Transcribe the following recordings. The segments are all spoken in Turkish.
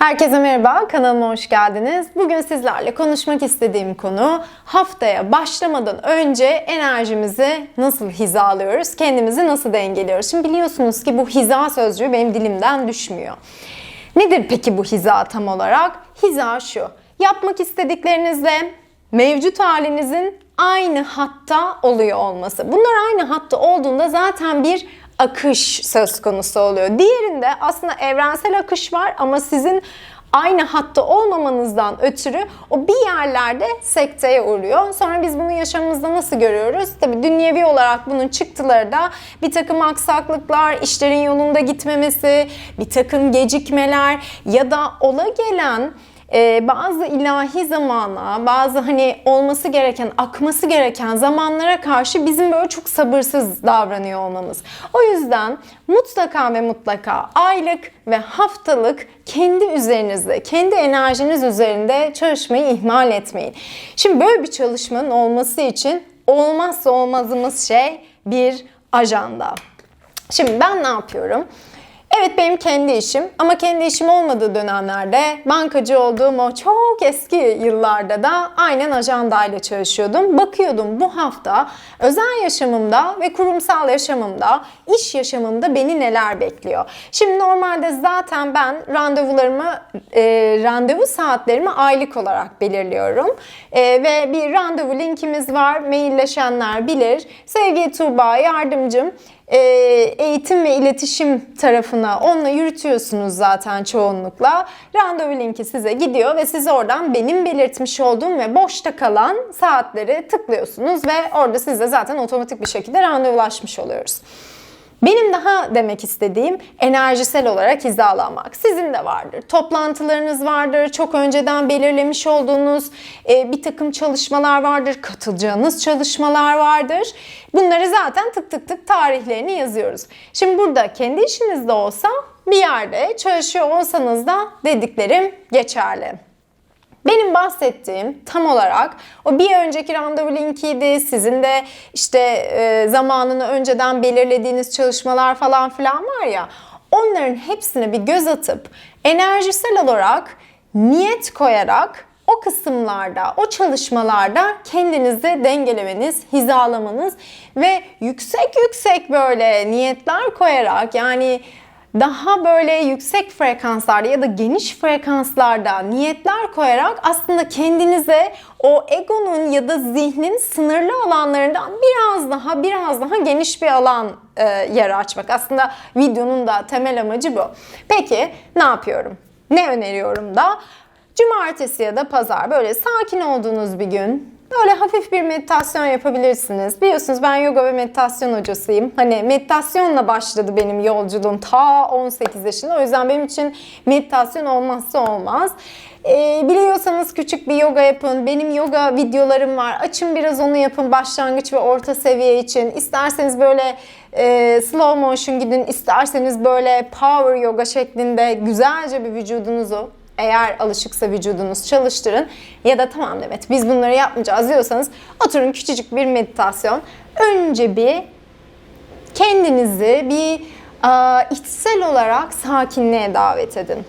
Herkese merhaba, kanalıma hoş geldiniz. Bugün sizlerle konuşmak istediğim konu haftaya başlamadan önce enerjimizi nasıl hizalıyoruz, kendimizi nasıl dengeliyoruz? Şimdi biliyorsunuz ki bu hiza sözcüğü benim dilimden düşmüyor. Nedir peki bu hiza tam olarak? Hiza şu, yapmak istediklerinizle mevcut halinizin aynı hatta oluyor olması. Bunlar aynı hatta olduğunda zaten bir akış söz konusu oluyor. Diğerinde aslında evrensel akış var ama sizin aynı hatta olmamanızdan ötürü o bir yerlerde sekteye uğruyor. Sonra biz bunu yaşamımızda nasıl görüyoruz? Tabi dünyevi olarak bunun çıktıları da bir takım aksaklıklar, işlerin yolunda gitmemesi, bir takım gecikmeler ya da ola gelen e, bazı ilahi zamana, bazı hani olması gereken, akması gereken zamanlara karşı bizim böyle çok sabırsız davranıyor olmamız. O yüzden mutlaka ve mutlaka aylık ve haftalık kendi üzerinizde, kendi enerjiniz üzerinde çalışmayı ihmal etmeyin. Şimdi böyle bir çalışmanın olması için olmazsa olmazımız şey bir ajanda. Şimdi ben ne yapıyorum? Evet benim kendi işim ama kendi işim olmadığı dönemlerde bankacı olduğum o çok eski yıllarda da aynen ajandayla çalışıyordum. Bakıyordum bu hafta özel yaşamımda ve kurumsal yaşamımda, iş yaşamımda beni neler bekliyor. Şimdi normalde zaten ben randevularımı, e, randevu saatlerimi aylık olarak belirliyorum. E, ve bir randevu linkimiz var. Mailleşenler bilir. Sevgili Tuğba yardımcım eğitim ve iletişim tarafına onunla yürütüyorsunuz zaten çoğunlukla. Randevu linki size gidiyor ve siz oradan benim belirtmiş olduğum ve boşta kalan saatleri tıklıyorsunuz ve orada size zaten otomatik bir şekilde randevulaşmış oluyoruz. Benim daha demek istediğim enerjisel olarak hizalanmak. Sizin de vardır. Toplantılarınız vardır. Çok önceden belirlemiş olduğunuz e, bir takım çalışmalar vardır. Katılacağınız çalışmalar vardır. Bunları zaten tık tık tık tarihlerini yazıyoruz. Şimdi burada kendi işinizde olsa bir yerde çalışıyor olsanız da dediklerim geçerli. Benim bahsettiğim tam olarak o bir önceki randevu linkiydi. Sizin de işte e, zamanını önceden belirlediğiniz çalışmalar falan filan var ya. Onların hepsine bir göz atıp enerjisel olarak niyet koyarak o kısımlarda, o çalışmalarda kendinizi dengelemeniz, hizalamanız ve yüksek yüksek böyle niyetler koyarak yani daha böyle yüksek frekanslarda ya da geniş frekanslarda niyetler koyarak aslında kendinize o egonun ya da zihnin sınırlı alanlarından biraz daha biraz daha geniş bir alan e, yer açmak. Aslında videonun da temel amacı bu. Peki ne yapıyorum? Ne öneriyorum da? Cumartesi ya da pazar böyle sakin olduğunuz bir gün Böyle hafif bir meditasyon yapabilirsiniz. Biliyorsunuz ben yoga ve meditasyon hocasıyım. Hani meditasyonla başladı benim yolculuğum ta 18 yaşında. O yüzden benim için meditasyon olmazsa olmaz. Ee, biliyorsanız küçük bir yoga yapın. Benim yoga videolarım var. Açın biraz onu yapın başlangıç ve orta seviye için. İsterseniz böyle e, slow motion gidin. İsterseniz böyle power yoga şeklinde güzelce bir vücudunuzu eğer alışıksa vücudunuz çalıştırın ya da tamam evet biz bunları yapmayacağız diyorsanız oturun küçücük bir meditasyon. Önce bir kendinizi bir a, içsel olarak sakinliğe davet edin.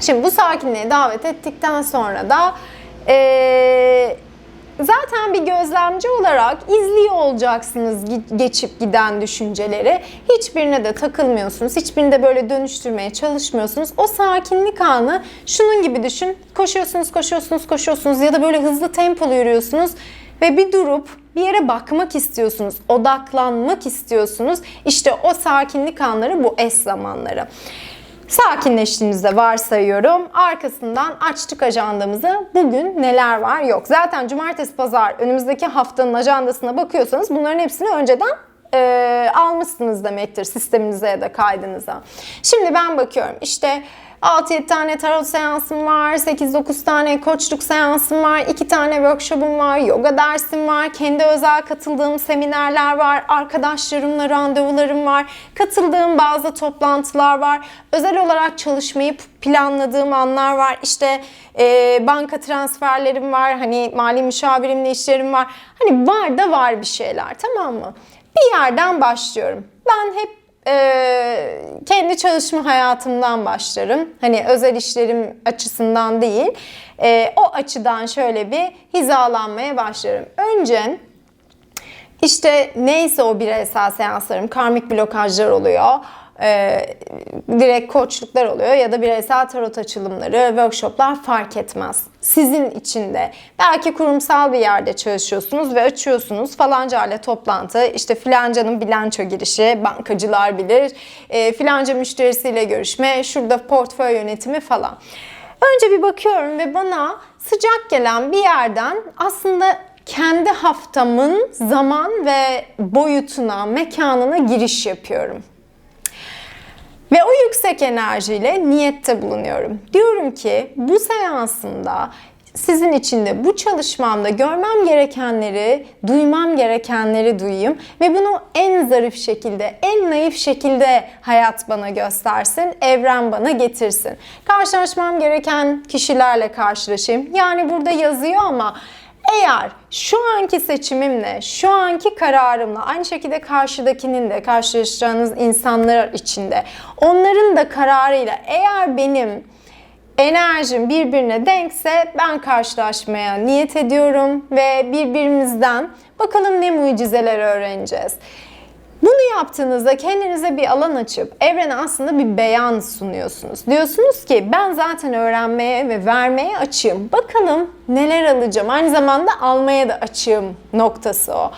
Şimdi bu sakinliğe davet ettikten sonra da e, zaten bir gözlemci olarak izliyor olacaksınız geçip giden düşünceleri. Hiçbirine de takılmıyorsunuz. Hiçbirinde böyle dönüştürmeye çalışmıyorsunuz. O sakinlik anı şunun gibi düşün. Koşuyorsunuz, koşuyorsunuz, koşuyorsunuz ya da böyle hızlı tempolu yürüyorsunuz ve bir durup bir yere bakmak istiyorsunuz, odaklanmak istiyorsunuz. İşte o sakinlik anları bu es zamanları. Sakinleştiğinizde varsayıyorum. Arkasından açtık ajandamızı. Bugün neler var yok. Zaten cumartesi pazar önümüzdeki haftanın ajandasına bakıyorsanız bunların hepsini önceden e, almışsınız demektir sisteminize ya da kaydınıza. Şimdi ben bakıyorum işte 6-7 tane tarot seansım var, 8-9 tane koçluk seansım var, 2 tane workshopum var, yoga dersim var, kendi özel katıldığım seminerler var, arkadaşlarımla randevularım var, katıldığım bazı toplantılar var, özel olarak çalışmayı planladığım anlar var, işte e, banka transferlerim var, hani mali müşavirimle işlerim var, hani var da var bir şeyler tamam mı? Bir yerden başlıyorum. Ben hep e, kendi çalışma hayatımdan başlarım. Hani özel işlerim açısından değil. E, o açıdan şöyle bir hizalanmaya başlarım. Önce işte neyse o bireysel seanslarım, karmik blokajlar oluyor. E, direkt koçluklar oluyor ya da bireysel tarot açılımları, workshoplar fark etmez. Sizin içinde belki kurumsal bir yerde çalışıyorsunuz ve açıyorsunuz falanca ile toplantı, işte filancanın bilanço girişi, bankacılar bilir, e, filanca müşterisiyle görüşme, şurada portföy yönetimi falan. Önce bir bakıyorum ve bana sıcak gelen bir yerden aslında kendi haftamın zaman ve boyutuna, mekanına giriş yapıyorum. Ve o yüksek enerjiyle niyette bulunuyorum. Diyorum ki bu seansında sizin içinde bu çalışmamda görmem gerekenleri, duymam gerekenleri duyayım ve bunu en zarif şekilde, en naif şekilde hayat bana göstersin, evren bana getirsin. Karşılaşmam gereken kişilerle karşılaşayım. Yani burada yazıyor ama eğer şu anki seçimimle, şu anki kararımla, aynı şekilde karşıdakinin de, karşılaşacağınız insanlar içinde, onların da kararıyla eğer benim enerjim birbirine denkse ben karşılaşmaya niyet ediyorum ve birbirimizden bakalım ne mucizeler öğreneceğiz. Bunu yaptığınızda kendinize bir alan açıp evrene aslında bir beyan sunuyorsunuz. Diyorsunuz ki ben zaten öğrenmeye ve vermeye açığım. Bakalım neler alacağım. Aynı zamanda almaya da açığım noktası o.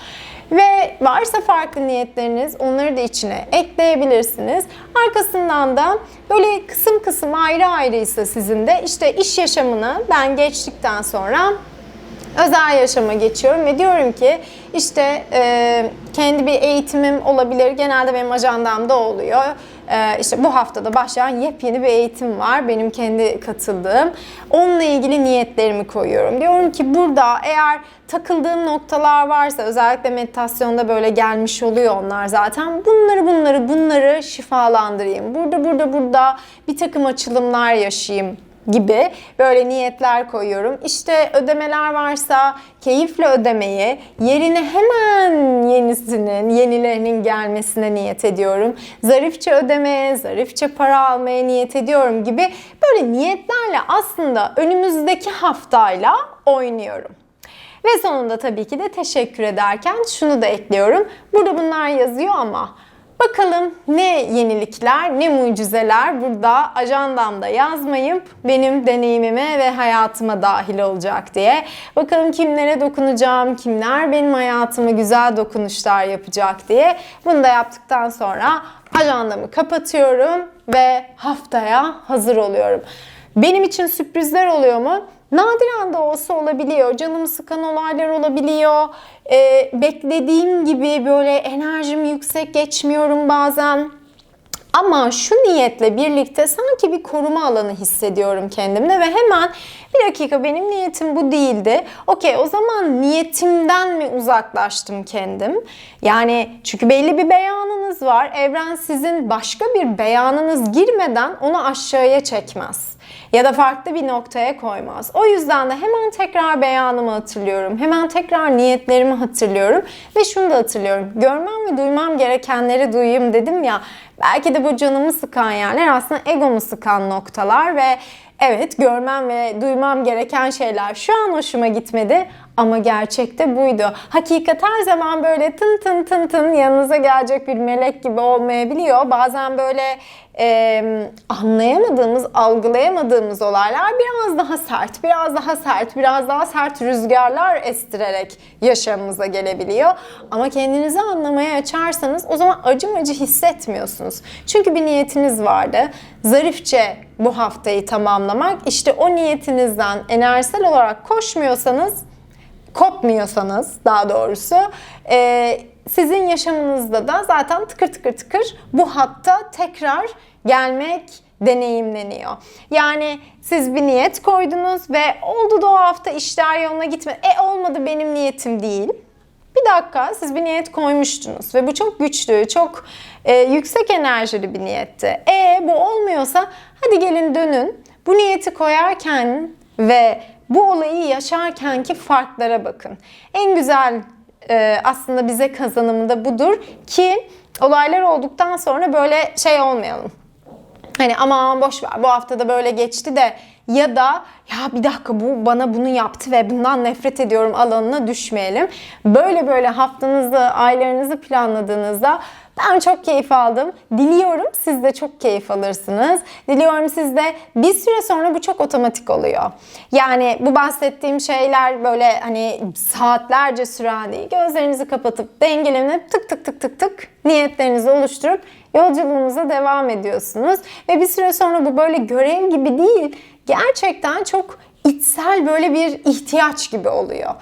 Ve varsa farklı niyetleriniz onları da içine ekleyebilirsiniz. Arkasından da böyle kısım kısım ayrı ayrıysa sizin de işte iş yaşamını ben geçtikten sonra özel yaşama geçiyorum ve diyorum ki işte e, kendi bir eğitimim olabilir. Genelde benim ajandamda oluyor. E, işte bu haftada başlayan yepyeni bir eğitim var. Benim kendi katıldığım. Onunla ilgili niyetlerimi koyuyorum. Diyorum ki burada eğer takıldığım noktalar varsa özellikle meditasyonda böyle gelmiş oluyor onlar zaten. Bunları bunları bunları şifalandırayım. Burada burada burada bir takım açılımlar yaşayayım gibi böyle niyetler koyuyorum. İşte ödemeler varsa keyifle ödemeyi, yerine hemen yenisinin, yenilerinin gelmesine niyet ediyorum. Zarifçe ödemeye, zarifçe para almaya niyet ediyorum gibi böyle niyetlerle aslında önümüzdeki haftayla oynuyorum. Ve sonunda tabii ki de teşekkür ederken şunu da ekliyorum. Burada bunlar yazıyor ama Bakalım ne yenilikler, ne mucizeler burada ajandamda yazmayıp benim deneyimime ve hayatıma dahil olacak diye. Bakalım kimlere dokunacağım, kimler benim hayatıma güzel dokunuşlar yapacak diye. Bunu da yaptıktan sonra ajandamı kapatıyorum ve haftaya hazır oluyorum. Benim için sürprizler oluyor mu? Nadiren de olsa olabiliyor. Canımı sıkan olaylar olabiliyor. Ee, beklediğim gibi böyle enerjim yüksek geçmiyorum bazen. Ama şu niyetle birlikte sanki bir koruma alanı hissediyorum kendimde ve hemen bir dakika benim niyetim bu değildi. Okey o zaman niyetimden mi uzaklaştım kendim? Yani çünkü belli bir beyanınız var. Evren sizin başka bir beyanınız girmeden onu aşağıya çekmez ya da farklı bir noktaya koymaz. O yüzden de hemen tekrar beyanımı hatırlıyorum. Hemen tekrar niyetlerimi hatırlıyorum ve şunu da hatırlıyorum. Görmem ve duymam gerekenleri duyayım dedim ya. Belki de bu canımı sıkan yerler aslında egomu sıkan noktalar ve evet görmem ve duymam gereken şeyler şu an hoşuma gitmedi ama gerçekte buydu. Hakikat her zaman böyle tın tın tın tın yanınıza gelecek bir melek gibi olmayabiliyor. Bazen böyle e, anlayamadığımız, algılayamadığımız olaylar biraz daha sert, biraz daha sert, biraz daha sert rüzgarlar estirerek yaşamımıza gelebiliyor. Ama kendinizi anlamaya açarsanız o zaman acım acı hissetmiyorsunuz. Çünkü bir niyetiniz vardı. Zarifçe bu haftayı tamamlamak. İşte o niyetinizden enerjisel olarak koşmuyorsanız kopmuyorsanız daha doğrusu e, sizin yaşamınızda da zaten tıkır tıkır tıkır bu hatta tekrar gelmek deneyimleniyor. Yani siz bir niyet koydunuz ve oldu da o hafta işler yoluna gitmedi. E olmadı benim niyetim değil. Bir dakika siz bir niyet koymuştunuz ve bu çok güçlü, çok e, yüksek enerjili bir niyetti. E bu olmuyorsa hadi gelin dönün. Bu niyeti koyarken ve bu olayı yaşarkenki farklara bakın. En güzel e, aslında bize kazanımı da budur ki olaylar olduktan sonra böyle şey olmayalım. Hani aman boş ver bu haftada böyle geçti de ya da ya bir dakika bu bana bunu yaptı ve bundan nefret ediyorum alanına düşmeyelim. Böyle böyle haftanızı, aylarınızı planladığınızda ben çok keyif aldım. Diliyorum siz de çok keyif alırsınız. Diliyorum siz de bir süre sonra bu çok otomatik oluyor. Yani bu bahsettiğim şeyler böyle hani saatlerce süren değil. Gözlerinizi kapatıp dengelenip tık tık tık tık tık niyetlerinizi oluşturup yolculuğunuza devam ediyorsunuz. Ve bir süre sonra bu böyle görev gibi değil. Gerçekten çok içsel böyle bir ihtiyaç gibi oluyor.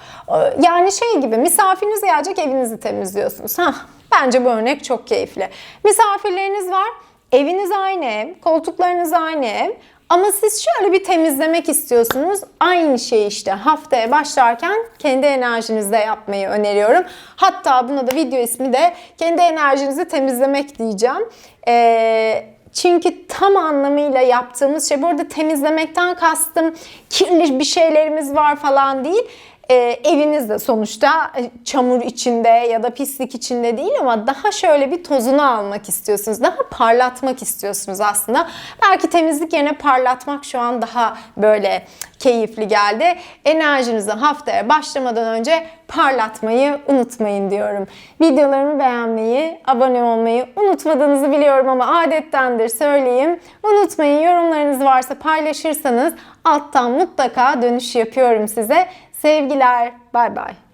Yani şey gibi misafiriniz gelecek evinizi temizliyorsunuz. Hah, bence bu örnek çok keyifli. Misafirleriniz var, eviniz aynı ev, koltuklarınız aynı ev. Ama siz şöyle bir temizlemek istiyorsunuz. Aynı şey işte haftaya başlarken kendi enerjinizde yapmayı öneriyorum. Hatta buna da video ismi de kendi enerjinizi temizlemek diyeceğim. Ee, çünkü tam anlamıyla yaptığımız şey, burada temizlemekten kastım kirli bir şeylerimiz var falan değil. E, evinizde sonuçta çamur içinde ya da pislik içinde değil ama daha şöyle bir tozunu almak istiyorsunuz. Daha parlatmak istiyorsunuz aslında. Belki temizlik yerine parlatmak şu an daha böyle keyifli geldi. Enerjinizi haftaya başlamadan önce parlatmayı unutmayın diyorum. Videolarımı beğenmeyi, abone olmayı unutmadığınızı biliyorum ama adettendir söyleyeyim. Unutmayın yorumlarınız varsa paylaşırsanız alttan mutlaka dönüş yapıyorum size. Sevgiler, bay bay.